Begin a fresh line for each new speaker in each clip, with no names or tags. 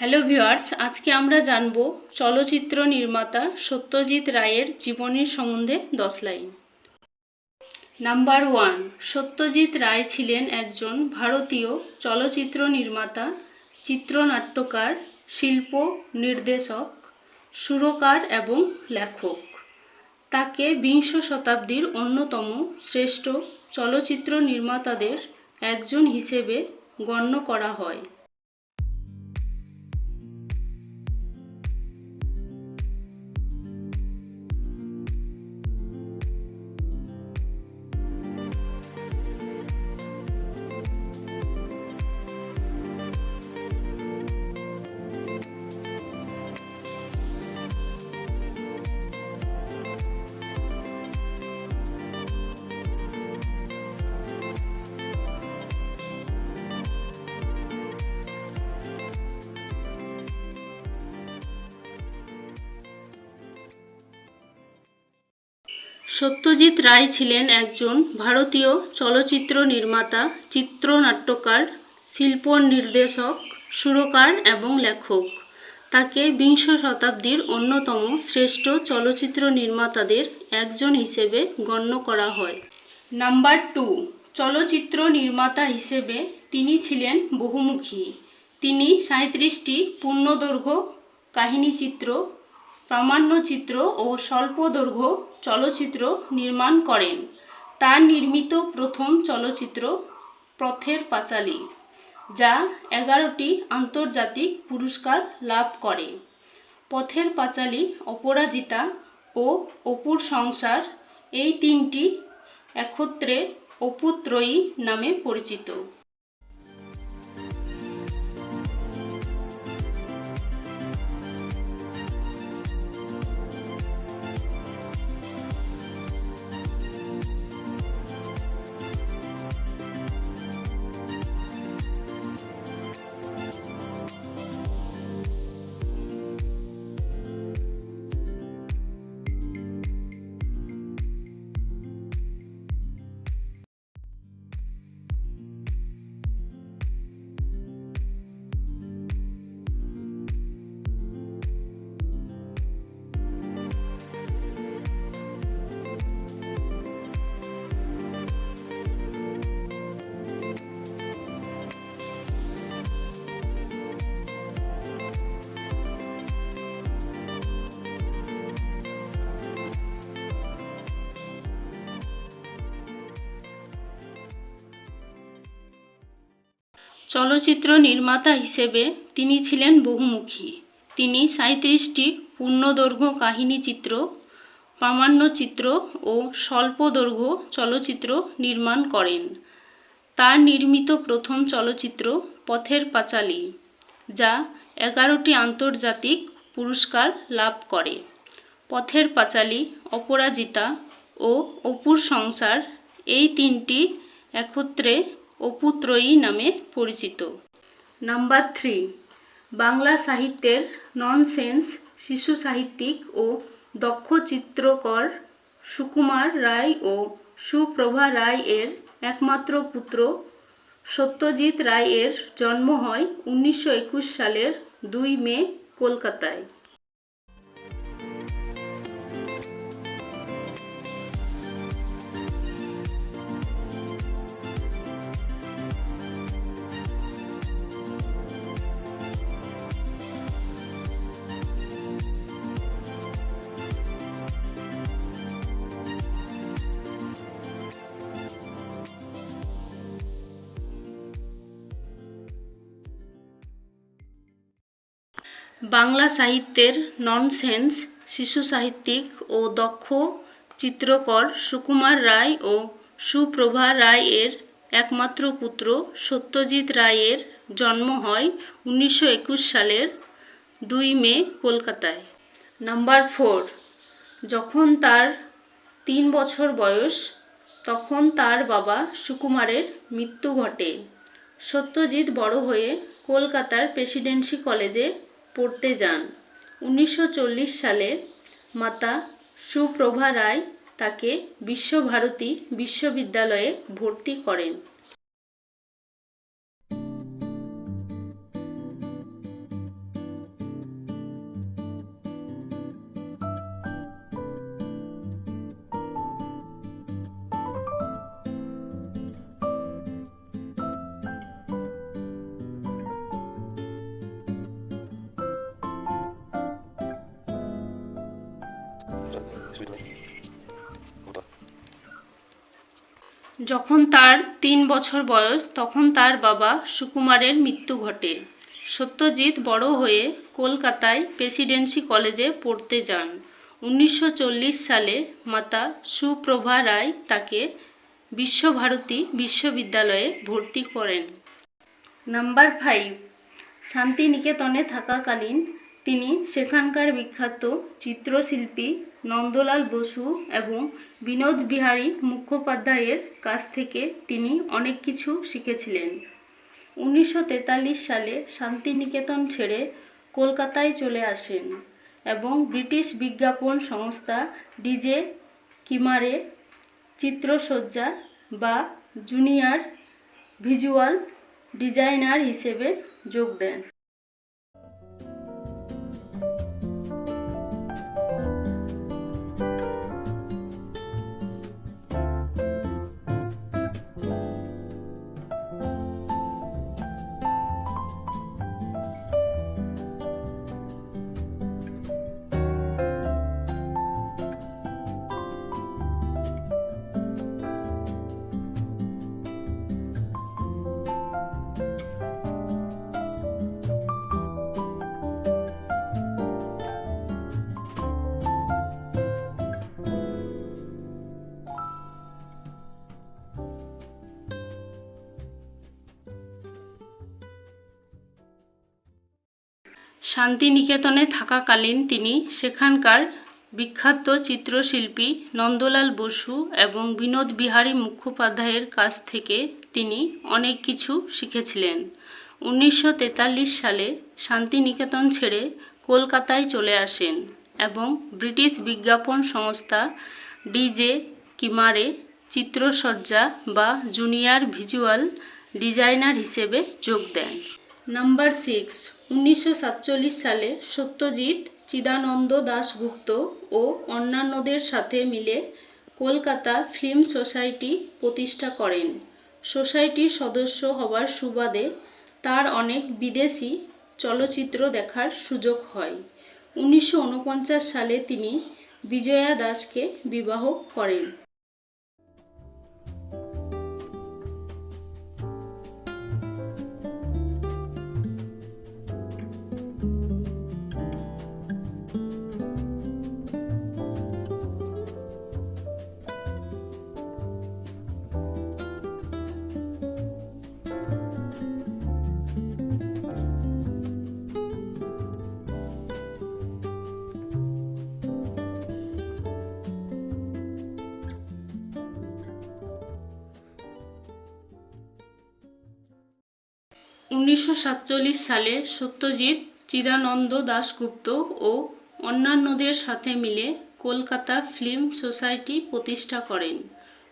Hello viewers, আজকে আমরা জানব চলচ্চিত্র নির্মাতা সত্যজিৎ রায়ের জীবনের সম্বন্ধে দশ line. Number one Satyajit Ray ছিলেন একজন ভারতীয় চলচ্চিত্র নির্মাতা, চিত্রনাট্যকার, শিল্প নির্দেশক, সুরকার এবং লেখক। তাকে বিংশ শতাব্দীর অন্যতম শ্রেষ্ঠ চলচ্চিত্র নির্মাতাদের একজন হিসেবে গণ্য করা হয়। সত্যজিৎ রায় ছিলেন একজন ভারতীয় চলচ্চিত্র নির্মাতা, চিত্রনাট্যকার শিল্প নির্দেশক সুরকার এবং লেখক। তাকে বিংশ শতাব্দীর অন্যতম শ্রেষ্ঠ চলচ্চিত্র নির্মাতাদের একজন হিসেবে গণ্য করা হয়। নাম্বার টু, চলচ্চিত্র নির্মাতা হিসেবে তিনি ছিলেন বহুমুখী। তিনি সাঁত্রিশটি পূর্ণদৈর্ঘ্য কাহিনীচিত্র প্রামাণ্যচিত্র ও স্বল্পদৈর্ঘ্য চলচ্চিত্র নির্মাণ করেন। তার নির্মিত প্রথম চলচ্চিত্র পথের পাঁচালী, যা এগারোটি আন্তর্জাতিক পুরস্কার লাভ করে। পথের পাঁচালী, অপরাজিতা ও অপুর সংসার এই তিনটি একত্রে অপুত্রয়ী নামে পরিচিত। চলচ্চিত্র নির্মাতা হিসেবে তিনি ছিলেন বহুমুখী। তিনি সাঁত্রিশটি পূর্ণদৈর্ঘ্য কাহিনীচিত্র প্রামাণ্যচিত্র ও স্বল্পদৈর্ঘ্য চলচ্চিত্র নির্মাণ করেন। তার নির্মিত প্রথম চলচ্চিত্র পথের পাঁচালী, যা এগারোটি আন্তর্জাতিক পুরস্কার লাভ করে। পথের পাঁচালী, অপরাজিতা ও অপুর সংসার এই তিনটি একত্রে অপুত্রয়ী নামে পরিচিত। নাম্বার থ্রি বাংলা সাহিত্যের ননসেন্স শিশু সাহিত্যিক ও দক্ষ চিত্রকর সুকুমার রায় ও সুপ্রভা রায় এর একমাত্র পুত্র সত্যজিৎ রায় এর জন্ম হয় উনিশশো একুশ সালের দুই মে, কলকাতায়। বাংলা সাহিত্যের ননসেন্স, শিশু সাহিত্যিক ও দক্ষ চিত্রকর সুকুমার রায় ও সুপ্রভা রায় এর একমাত্র পুত্র সত্যজিৎ রায়ের জন্ম হয় উনিশশো একুশ সালের দুই মে কলকাতায়। নাম্বার ফোর, যখন তার তিন বছর বয়স, তখন তার বাবা সুকুমারের মৃত্যু ঘটে। সত্যজিৎ বড় হয়ে কলকাতার প্রেসিডেন্সি কলেজে পড়তে যান। উনিশশো চল্লিশ সালে মাতা সুপ্রভা রায় তাকে বিশ্বভারতী বিশ্ববিদ্যালয়ে ভর্তি করেন। যখন তার তিন বছর বয়স, তখন তার বাবা সুকুমারের মৃত্যু ঘটে। সত্যজিৎ বড় হয়ে কলকাতায় প্রেসিডেন্সি কলেজে পড়তে যান। উনিশশো চল্লিশ সালে মাতা সুপ্রভা রায় তাকে বিশ্বভারতী বিশ্ববিদ্যালয়ে ভর্তি করেন। নাম্বার ফাইভ, শান্তিনিকেতনে থাকাকালীন তিনি সেখানকার বিখ্যাত চিত্রশিল্পী নন্দলাল বসু এবং বিনোদ বিহারী মুখোপাধ্যায়ের কাছ থেকে তিনি অনেক কিছু শিখেছিলেন। উনিশশো তেতাল্লিশ সালে শান্তিনিকেতন ছেড়ে কলকাতায় চলে আসেন এবং ব্রিটিশ বিজ্ঞাপন সংস্থা ডিজে কিমারে চিত্রসজ্জা বা জুনিয়র ভিজুয়াল ডিজাইনার হিসেবে যোগ দেন। শান্তিনিকেতনে থাকাকালীন তিনি সেখানকার বিখ্যাত চিত্রশিল্পী নন্দলাল বসু এবং বিনোদ বিহারী মুখোপাধ্যায়ের কাছ থেকে তিনি অনেক কিছু শিখেছিলেন। উনিশশো তেতাল্লিশ সালে শান্তিনিকেতন ছেড়ে কলকাতায় চলে আসেন এবং ব্রিটিশ বিজ্ঞাপন সংস্থা ডিজে কিমারে চিত্রসজ্জা বা জুনিয়র ভিজুয়াল ডিজাইনার হিসেবে যোগ দেন। নাম্বার সিক্স উনিশশো সাতচল্লিশ সালে সত্যজিৎ চিদানন্দ দাশগুপ্ত ও অন্যান্যদের সাথে মিলে কলকাতা ফিল্ম সোসাইটি প্রতিষ্ঠা করেন। সোসাইটির সদস্য হওয়ার সুবাদে তার অনেক বিদেশি চলচ্চিত্র দেখার সুযোগ হয়। উনিশশো ঊনপঞ্চাশ সালে তিনি বিজয়া দাসকে বিবাহ করেন। উনিশশো সাতচল্লিশ সালে সত্যজিৎ চিদানন্দ দাশগুপ্ত ও অন্যান্যদের সাথে মিলে কলকাতা ফিল্ম সোসাইটি প্রতিষ্ঠা করেন।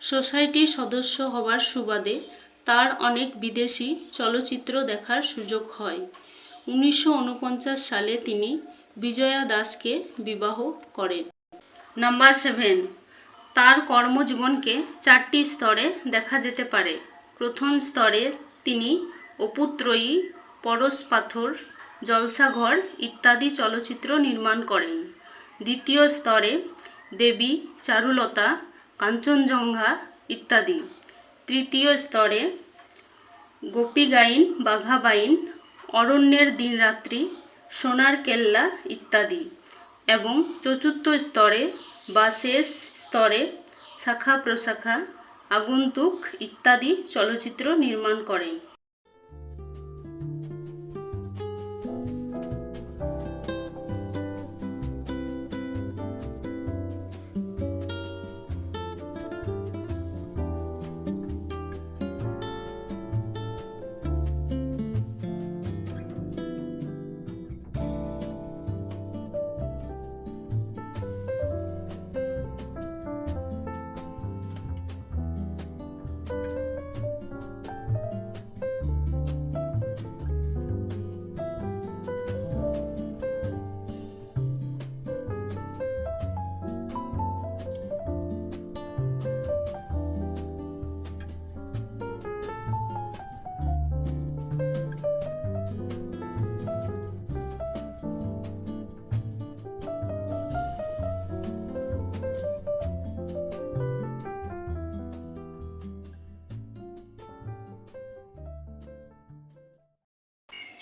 সোসাইটির সদস্য হওয়ার সুবাদে তার অনেক বিদেশি চলচ্চিত্র দেখার সুযোগ হয়। উনিশশো ঊনপঞ্চাশ সালে তিনি বিজয়া দাসকে বিবাহ করেন। নাম্বার সেভেন, তার কর্মজীবনকে চারটি স্তরে দেখা যেতে পারে। প্রথম স্তরে তিনি অপুত্রয়ী পরশ পাথর জলসাঘর ইত্যাদি চলচ্চিত্র নির্মাণ করেন। দ্বিতীয় স্তরে দেবী, চারুলতা, কাঞ্চনজঙ্ঘা ইত্যাদি। তৃতীয় স্তরে গোপীগাইন, বাঘাবাইন, অরণ্যের দিনরাত্রি, সোনার কেল্লা ইত্যাদি। এবং চতুর্থ স্তরে বা শেষ স্তরে শাখা প্রশাখা আগন্তুক ইত্যাদি চলচ্চিত্র নির্মাণ করেন।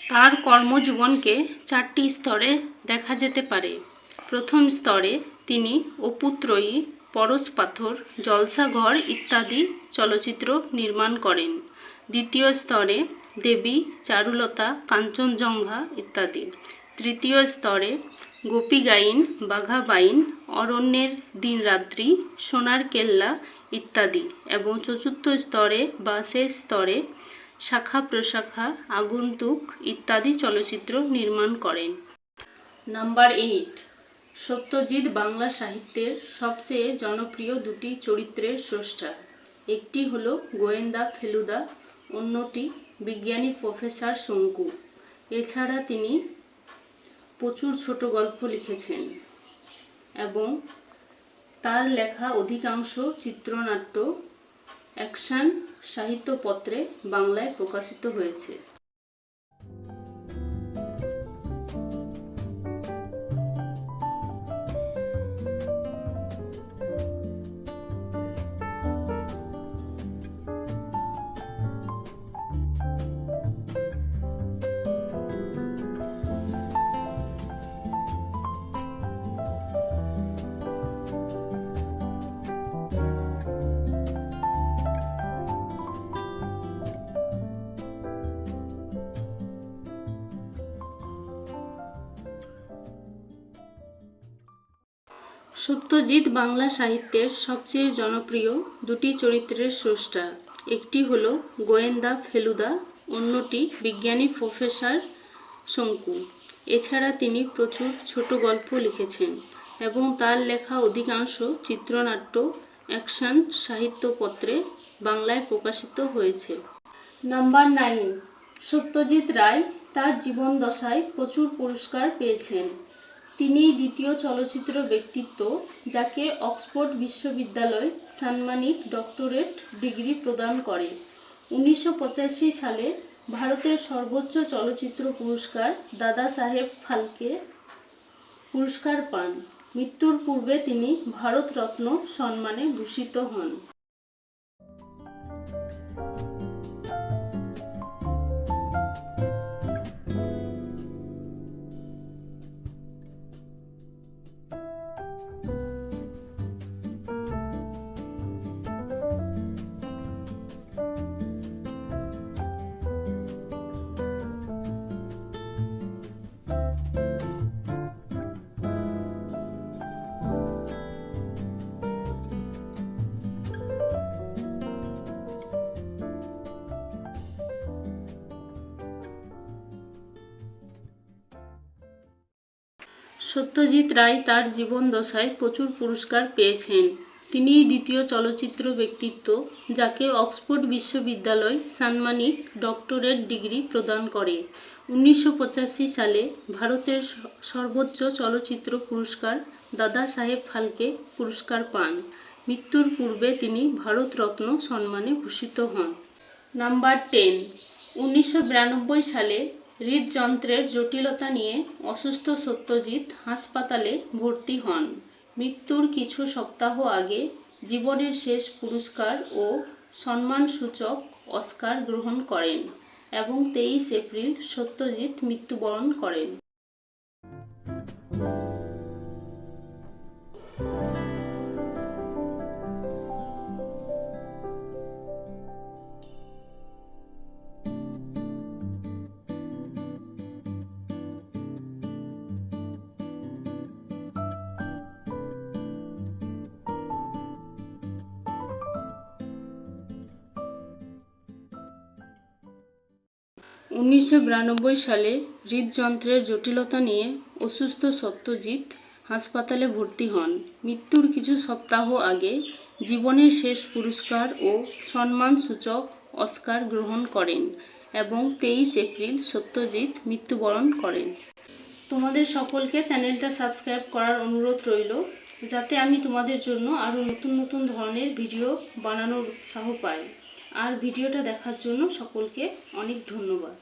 তার কর্মজীবনকে চারটি স্তরে দেখা যেতে পারে। প্রথম স্তরে তিনি অপুত্রয়ী, পরশ পাথর জলসাঘর ইত্যাদি চলচ্চিত্র নির্মাণ করেন। দ্বিতীয় স্তরে দেবী, চারুলতা, কাঞ্চনজঙ্ঘা ইত্যাদি। তৃতীয় স্তরে গোপীগাইন বাঘাবাইন অরণ্যের দিনরাত্রি সোনার কেল্লা ইত্যাদি। এবং চতুর্থ স্তরে বা স্তরে শাখা প্রশাখা, আগন্তুক ইত্যাদি চলচ্চিত্র নির্মাণ করেন। নাম্বার এইট, সত্যজিৎ বাংলা সাহিত্যের সবচেয়ে জনপ্রিয় দুটি চরিত্রের স্রষ্টা। একটি হলো গোয়েন্দা ফেলুদা, অন্যটি বিজ্ঞানী প্রফেসর শঙ্কু। এছাড়া তিনি প্রচুর ছোট গল্প লিখেছেন এবং তার লেখা অধিকাংশ চিত্রনাট্য, অ্যাকশন সাহিত্যপত্রে বাংলায় প্রকাশিত হয়েছে। সত্যজিৎ বাংলা সাহিত্যের সবচেয়ে জনপ্রিয় দুটি চরিত্রের স্রষ্টা। একটি হল গোয়েন্দা ফেলুদা, অন্যটি বিজ্ঞানী প্রফেসর শঙ্কু। এছাড়া তিনি প্রচুর ছোট গল্প লিখেছেন এবং তার লেখা অধিকাংশ চিত্রনাট্য, অ্যাকশন, সাহিত্যপত্রে বাংলায় প্রকাশিত হয়েছে। নাম্বার নাইন, সত্যজিৎ রায় তার জীবন দশায় প্রচুর পুরস্কার পেয়েছেন। তিনি দ্বিতীয় চলচ্চিত্র ব্যক্তিত্ব, যাকে অক্সফোর্ড বিশ্ববিদ্যালয় সাম্মানিক ডক্টরেট ডিগ্রি প্রদান করে। উনিশশো পঁচাশি সালে ভারতের সর্বোচ্চ চলচ্চিত্র পুরস্কার দাদা সাহেব ফালকে পুরস্কার পান। মৃত্যুর পূর্বে তিনি ভারতরত্ন সম্মানে ভূষিত হন। সত্যজিৎ রায় তার জীবন দশায় প্রচুর পুরস্কার পেয়েছেন। তিনি দ্বিতীয় চলচ্চিত্র ব্যক্তিত্ব, যাকে অক্সফোর্ড বিশ্ববিদ্যালয় সাম্মানিক ডক্টরেট ডিগ্রি প্রদান করে। উনিশশো পঁচাশি সালে ভারতের সর্বোচ্চ চলচ্চিত্র পুরস্কার দাদা সাহেব ফালকে পুরস্কার পান। মৃত্যুর পূর্বে তিনি ভারতরত্ন সম্মানে ভূষিত হন। নাম্বার টেন, উনিশশো বিরানব্বই সালে হৃদযন্ত্রের জটিলতা নিয়ে অসুস্থ সত্যজিৎ হাসপাতালে ভর্তি হন। মৃত্যুর কিছু সপ্তাহ আগে জীবনের শেষ পুরস্কার ও সম্মানসূচক অস্কার গ্রহণ করেন এবং তেইশ এপ্রিল সত্যজিৎ মৃত্যুবরণ করেন। উনিশশো বিরানব্বই সালে হৃদযন্ত্রের জটিলতা নিয়ে অসুস্থ সত্যজিৎ হাসপাতালে ভর্তি হন। মৃত্যুর কিছু সপ্তাহ আগে জীবনের শেষ পুরস্কার ও সম্মানসূচক অস্কার গ্রহণ করেন এবং তেইশ এপ্রিল সত্যজিৎ মৃত্যুবরণ করেন। তোমাদের সকলকে চ্যানেলটা সাবস্ক্রাইব করার অনুরোধ রইল, যাতে আমি তোমাদের জন্য আরও নতুন নতুন ধরনের ভিডিও বানানোর উৎসাহ পাই। আর ভিডিওটা দেখার জন্য সকলকে অনেক ধন্যবাদ।